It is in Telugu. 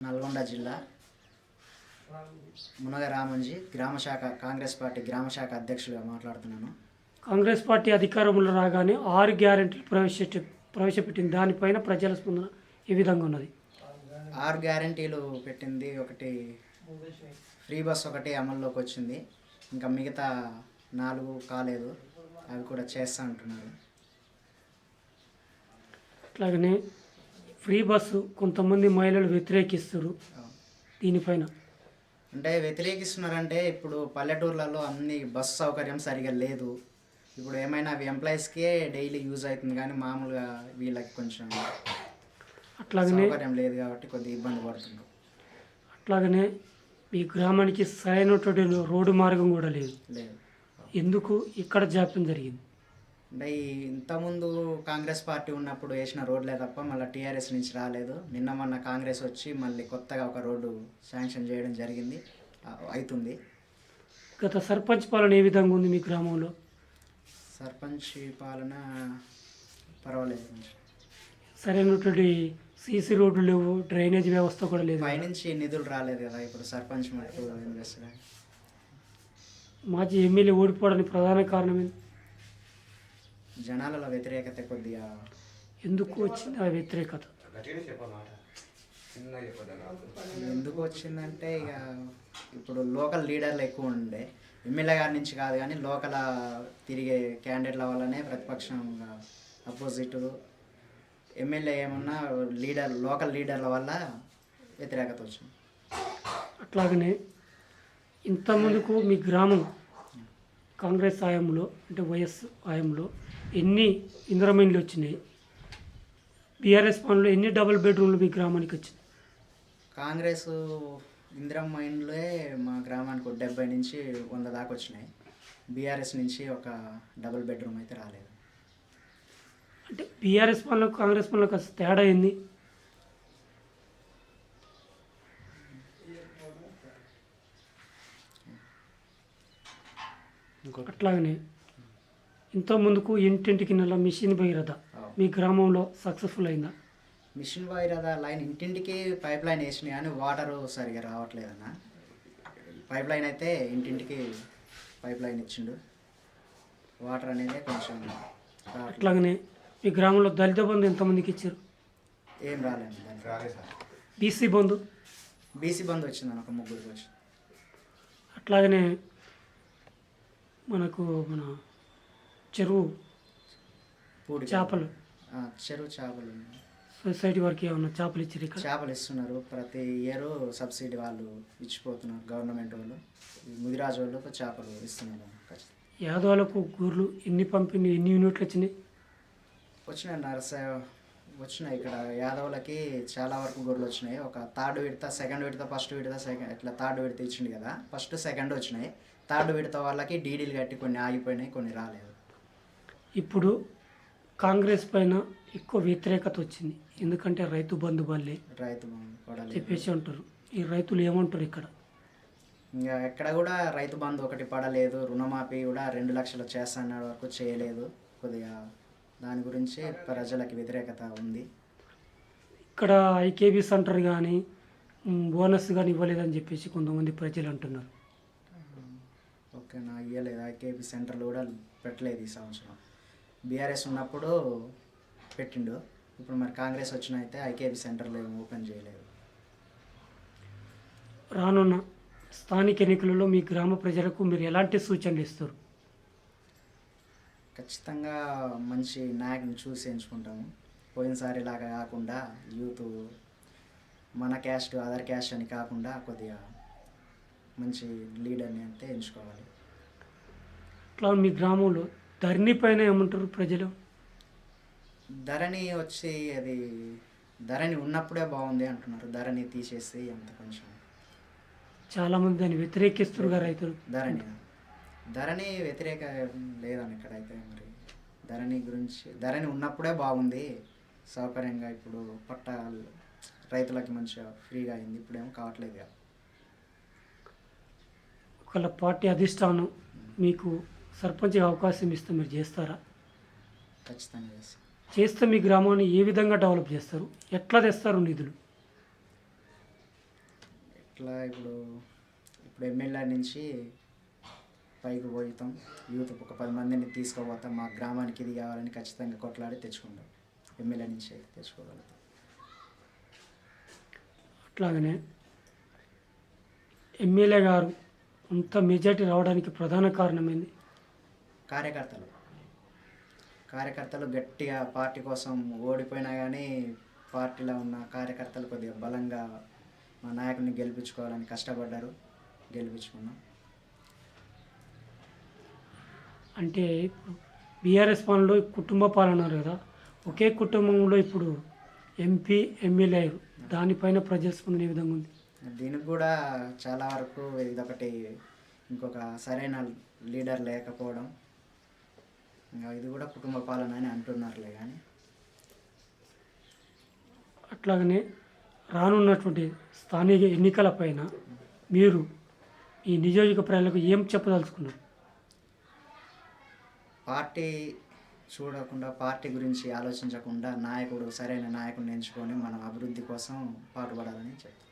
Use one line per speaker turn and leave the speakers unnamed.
నల్గొండ జిల్లా మునగ రామంజీ గ్రామ శాఖ కాంగ్రెస్ పార్టీ గ్రామ శాఖ అధ్యక్షుడిగా మాట్లాడుతున్నాను.
కాంగ్రెస్ పార్టీ అధికారంలో రాగానే ఆరు గ్యారెంటీలు ప్రవేశపెట్టి ప్రవేశపెట్టింది. దానిపైన ప్రజల స్పందన ఏ విధంగా ఉన్నది.
ఆరు గ్యారంటీలు పెట్టింది. ఒకటి ఫ్రీ బస్ ఒకటి అమల్లోకి వచ్చింది. ఇంకా మిగతా నాలుగు కాలేదు. అవి కూడా చేస్తా అంటున్నారు.
అట్లాగనే ఫ్రీ బస్సు కొంతమంది మహిళలు వ్యతిరేకిస్తారు. దీనిపైన
అంటే వ్యతిరేకిస్తున్నారంటే ఇప్పుడు పల్లెటూర్లలో అన్ని బస్సు సౌకర్యం సరిగా లేదు. ఇప్పుడు ఏమైనా అవి ఎంప్లాయీస్కే డైలీ యూజ్ అవుతుంది కానీ మామూలుగా వీళ్ళకి కొంచెం
అట్లాగనే
సౌకర్యం లేదు కాబట్టి కొద్దిగా ఇబ్బంది పడుతున్నారు.
అట్లాగనే మీ గ్రామానికి సరైనటువంటి రోడ్డు మార్గం కూడా లేదు.
లేదు.
ఎందుకు? ఇక్కడ జాప్యం జరిగింది.
అంటే ఈ ఇంతకుముందు కాంగ్రెస్ పార్టీ ఉన్నప్పుడు వేసిన రోడ్లే తప్ప మళ్ళీ టీఆర్ఎస్ నుంచి రాలేదు. నిన్న మొన్న కాంగ్రెస్ వచ్చి మళ్ళీ కొత్తగా ఒక రోడ్డు శాంక్షన్ చేయడం జరిగింది. అవుతుంది.
గత సర్పంచ్ పాలన ఏ విధంగా ఉంది మీ గ్రామంలో?
సర్పంచ్ పాలన పర్వాలేదు
సరైనటువంటి సీసీ రోడ్లు లేవు డ్రైనేజ్ వ్యవస్థ కూడా లేదు
పైనుంచి నిధులు రాలేదు కదా ఇప్పుడు సర్పంచ్ మటుకు ఏం చేస్తారు
మాజీ ఎమ్మెల్యే ఓడిపోవడానికి ప్రధాన కారణం ఏంటి?
జనాలలో వ్యతిరేకత కొద్దిగా
ఎందుకు వచ్చింది ఆ వ్యతిరేకత?
ఎందుకు వచ్చిందంటే ఇక ఇప్పుడు లోకల్ లీడర్లు ఎక్కువ ఉండే. ఎమ్మెల్యే గారి నుంచి కాదు కానీ లోకల్ తిరిగే క్యాండిడేట్ల వల్లనే ప్రతిపక్షం అపోజిట్ ఎమ్మెల్యే ఏమన్నా లీడర్ లోకల్ లీడర్ల వల్ల వ్యతిరేకత వచ్చింది.
అట్లాగనే ఇంతమందుకు మీ గ్రామం కాంగ్రెస్ హయాంలో అంటే వైఎస్ హయాంలో ఎన్ని ఇంద్రమైన్లు వచ్చినాయి? బీఆర్ఎస్ పనులు ఎన్ని డబుల్ బెడ్రూమ్లు మీ గ్రామానికి వచ్చింది
కాంగ్రెస్ ఇందిరం మైండ్లే మా గ్రామానికి ఒక డెబ్బై నుంచి వంద దాకా వచ్చినాయి. బీఆర్ఎస్ నుంచి ఒక డబుల్ బెడ్రూమ్ అయితే రాలేదు.
అంటే బీఆర్ఎస్ పనులకు కాంగ్రెస్ పనులకు అసలు తేడా ఏంది? అట్లాగనే ఇంత ముందుకు ఇంటింటికి నెల మిషన్ భగీరథ మీ గ్రామంలో సక్సెస్ఫుల్ అయిందా?
మిషన్ భగీరథ లైన్ ఇంటింటికి పైప్ లైన్ వేసినాయి కానీ వాటర్ సరిగా రావట్లేదన్న. పైప్ లైన్ అయితే ఇంటింటికి పైప్ లైన్ ఇచ్చిండు. వాటర్ అనేది కొంచెం.
అట్లాగనే మీ గ్రామంలో దళిత బంధు ఎంతమందికి ఇచ్చారు?
ఏం రాలేదు
బీసీ బంధు?
బీసీ బంద్ వచ్చింది ఒక ముగ్గురికి వచ్చింది.
అట్లాగనే మనకు మన చెరువు చేపలు.
చెరువు చేపలు.
సొసైటీ వారికి ఏమన్నా చేపలు ఇచ్చారు ఇక్కడ?
చేపలు ఇస్తున్నారు. ప్రతి ఇయర్ సబ్సిడీ వాళ్ళు ఇచ్చిపోతున్నారు. గవర్నమెంట్ వాళ్ళు ముదిరాజు వాళ్ళకు చేపలు ఇస్తున్నారు.
యాదవులకు గూర్లు ఎన్ని పంపిణీ ఎన్ని యూనిట్లు వచ్చినాయి?
వచ్చినాయి నరస వచ్చినాయి ఇక్కడ. యాదవులకి చాలా వరకు గొర్రెలు వచ్చినాయి. ఒక థర్డ్ విడత సెకండ్ విడత ఫస్ట్ విడత సెకండ్ ఇట్లా థర్డ్ విడత ఇచ్చింది కదా. ఫస్ట్ సెకండ్ వచ్చినాయి. థర్డ్ విడత వాళ్ళకి డీడీలు కట్టి కొన్ని ఆగిపోయినాయి కొన్ని రాలేదు.
ఇప్పుడు కాంగ్రెస్ పైన ఎక్కువ వ్యతిరేకత వచ్చింది. ఎందుకంటే రైతు బంధు బల్లే
రైతు పడలేదు
చెప్పేసి అంటారు. ఈ రైతులు ఏమంటారు ఇక్కడ?
ఇంకా ఎక్కడ కూడా రైతు బంధు ఒకటి పడలేదు. రుణమాఫీ కూడా రెండు లక్షలు చేస్తాన్న వరకు చేయలేదు. కొద్దిగా దాని గురించి ప్రజలకి వ్యతిరేకత ఉంది.
ఇక్కడ ఐకేబీ సెంటర్ కానీ బోనస్ కానీ ఇవ్వలేదని చెప్పేసి కొంతమంది ప్రజలు అంటున్నారు.
ఓకే నా ఇయ్యలేదు. ఐకేపీ సెంటర్లు కూడా పెట్టలేదు ఈ సంవత్సరం. బీఆర్ఎస్ ఉన్నప్పుడు పెట్టిండు. ఇప్పుడు మరి కాంగ్రెస్ వచ్చిన అయితే ఐకేపీ సెంటర్లు ఏం ఓపెన్ చేయలేదు.
రానున్న స్థానిక ఎన్నికలలో మీ గ్రామ ప్రజలకు మీరు ఎలాంటి సూచనలు ఇస్తారు?
ఖచ్చితంగా మంచి నాయకుని చూసి ఎంచుకుంటాము. పోయినసారి లాగా కాకుండా యూత్ మన క్యాస్ట్ అదర్ క్యాస్ట్ అని కాకుండా కొద్దిగా మంచి లీడర్ని అంటే ఎంచుకోవాలి.
అట్లా మీ గ్రామంలో ధరణి పైన ఏమంటారు ప్రజలు?
ధరణి వచ్చి అది ధరణి ఉన్నప్పుడే బాగుంది అంటున్నారు. ధరణి తీసేసి అంత కొంచెం
చాలామంది దాన్ని వ్యతిరేకిస్తారు రైతులు.
ధరణి. ధరణి వ్యతిరేక లేదని ఇక్కడైతే మరి ధరణి గురించి ధరణి ఉన్నప్పుడే బాగుంది. సౌకర్యంగా ఇప్పుడు పట్ట రైతులకి మంచిగా ఫ్రీగా అయింది. ఇప్పుడేమో కావట్లేదు కదా
ఒకవేళ పార్టీ అధిష్టానం మీకు సర్పంచ్ అవకాశం ఇస్తే మీరు చేస్తారా?
ఖచ్చితంగా చేస్తాం.
చేస్తే మీ గ్రామాన్ని ఏ విధంగా డెవలప్ చేస్తారు? ఎట్లా తెస్తారు నిధులు?
అట్లా ఇప్పుడు ఇప్పుడు ఎమ్మెల్యే నుంచి పైకి పోతాం. యూత్ ఒక పది మందిని తీసుకుపోతాం. మా గ్రామానికి ఇది కావాలని ఖచ్చితంగా కొట్లాడి తెచ్చుకుంటాం. ఎమ్మెల్యే నుంచి అయితే తెచ్చుకోగలుగుతాం.
అట్లాగనే ఎమ్మెల్యే గారు అంత మెజార్టీ రావడానికి ప్రధాన కారణం ఏంది?
కార్యకర్తలు. కార్యకర్తలు గట్టిగా పార్టీ కోసం ఓడిపోయినా కానీ పార్టీలో ఉన్న కార్యకర్తలు కొద్దిగా బలంగా మా నాయకుడిని గెలిపించుకోవాలని కష్టపడ్డారు. గెలిపించుకున్నాం.
అంటే బీఆర్ఎస్ పాలనలో కుటుంబ పాలన కదా. ఒకే కుటుంబంలో ఇప్పుడు ఎంపీ ఎమ్మెల్యే దానిపైన ప్రజల స్పందన ఏ విధంగా ఉంది?
దీనికి కూడా చాలా వరకు ఇదొకటి ఇంకొక సరైన లీడర్ లేకపోవడం ఇది కూడా కుటుంబ పాలన అని అంటున్నారులే కానీ.
అట్లాగనే రానున్నటువంటి స్థానిక ఎన్నికల పైన మీరు ఈ నియోజక ప్రజలకు ఏం చెప్పదలుచుకున్నారు?
పార్టీ చూడకుండా పార్టీ గురించి ఆలోచించకుండా నాయకుడు సరైన నాయకుడిని ఎంచుకొని మనం అభివృద్ధి కోసం పాటుపడాలని చెప్తాం